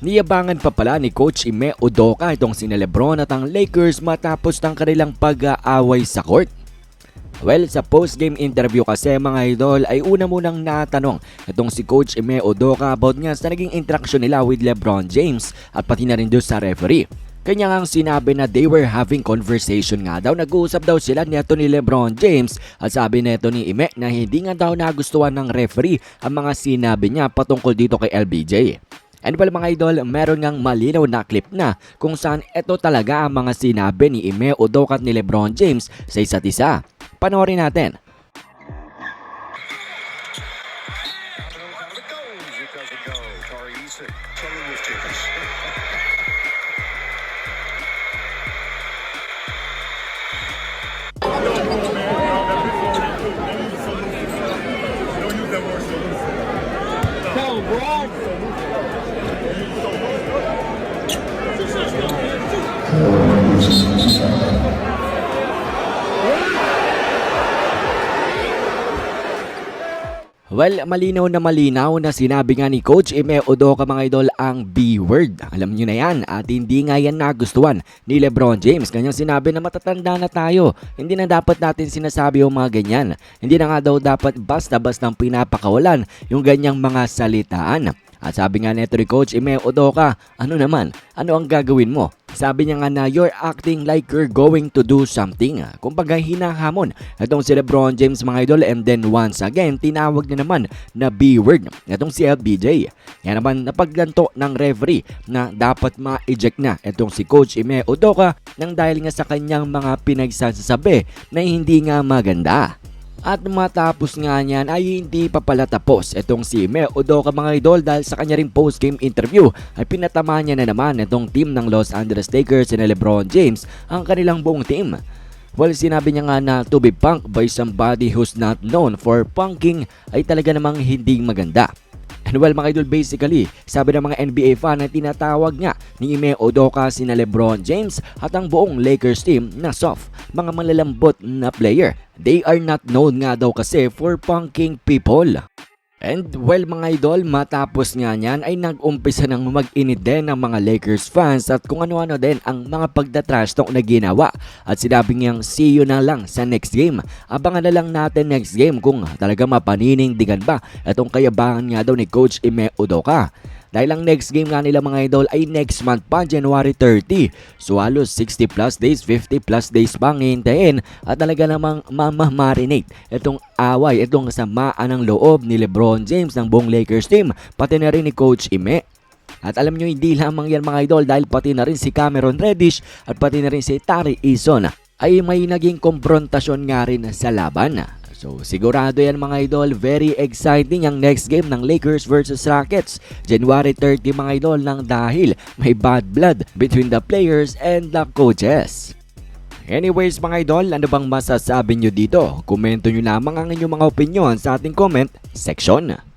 Niyabangan pa pala ni Coach Ime Udoka itong si Lebron at ang Lakers matapos ng kanilang pag-aaway sa court. Well, sa post-game interview kasi mga idol ay una munang natanong itong si Coach Ime Udoka about nga sa naging interaction nila with LeBron James at pati na rin doon sa referee. Kanya nga sinabi na they were having conversation nga daw. Nag-uusap daw sila neto ni Lebron James at sabi neto ni Ime na hindi nga daw nagustuhan ng referee ang mga sinabi niya patungkol dito kay LBJ. And well mga idol, meron ngang malinaw na clip na kung saan ito talaga ang mga sinabi ni Ime Udoka at ni Lebron James sa isa't isa. Panoorin natin. Go. Tariq Tony with James. Well, malinaw na malinaw na sinabi nga ni Coach Ime Udoka mga idol ang B-word. Alam nyo na yan at hindi nga yan nagustuhan ni Lebron James. Kanyang sinabi na matatanda na tayo. Hindi na dapat natin sinasabi yung mga ganyan. Hindi na nga daw dapat basta-bastang pinapakawalan yung ganyang mga salitaan. At sabi nga neto ni Coach Ime Udoka, ano naman? Ano ang gagawin mo? Sabi niya nga na you're acting like you're going to do something. Kumbaga hinahamon itong si Lebron James mga idol and then once again tinawag niya naman na B-word itong si LBJ. Yan naman napaglanto ng referee na dapat ma-eject na itong si Coach Ime Udoka nang dahil nga sa kanyang mga pinagsasabi na hindi nga maganda. At matapos nga niyan ay hindi pa pala tapos itong si Me Udoka mga idol dahil sa kanya ring post-game interview ay pinatama niya na naman itong team ng Los Angeles Lakers na Lebron James ang kanilang buong team. Well, sinabi niya nga na to be punked by somebody who's not known for punking ay talaga namang hindi maganda. And well mga idol basically, sabi ng mga NBA fan na tinatawag nga ni Ime Udoka sina Lebron James at ang buong Lakers team na soft, mga malalambot na player. They are not known nga daw kasi for punking people. And well mga idol, matapos nga niyan ay nag-umpisa ng mag-init din ng mga Lakers fans at kung ano-ano din ang mga pagdatrash talk na ginawa. At sinabi niyang see you na lang sa next game. Abangan na lang natin next game kung talaga mapaninindigan ba itong kayabangan nga daw ni Coach Ime Udoka. Dahil ang next game nga nila mga idol ay next month pa, January 30. So halos 60 plus days, 50 plus days pang hintayin at talaga namang mamamarinate itong away, itong samaan ng loob ni Lebron James ng buong Lakers team, pati na rin ni Coach Ime. At alam nyo hindi lamang yan mga idol dahil pati na rin si Cameron Reddish at pati na rin si Tari Eason ay may naging konfrontasyon nga rin sa laban. So sigurado yan mga idol, very exciting ang next game ng Lakers versus Rockets. January 30 mga idol nang dahil may bad blood between the players and the coaches. Anyways mga idol, ano bang masasabi nyo dito? Komento nyo lamang ang inyong mga opinion sa ating comment section.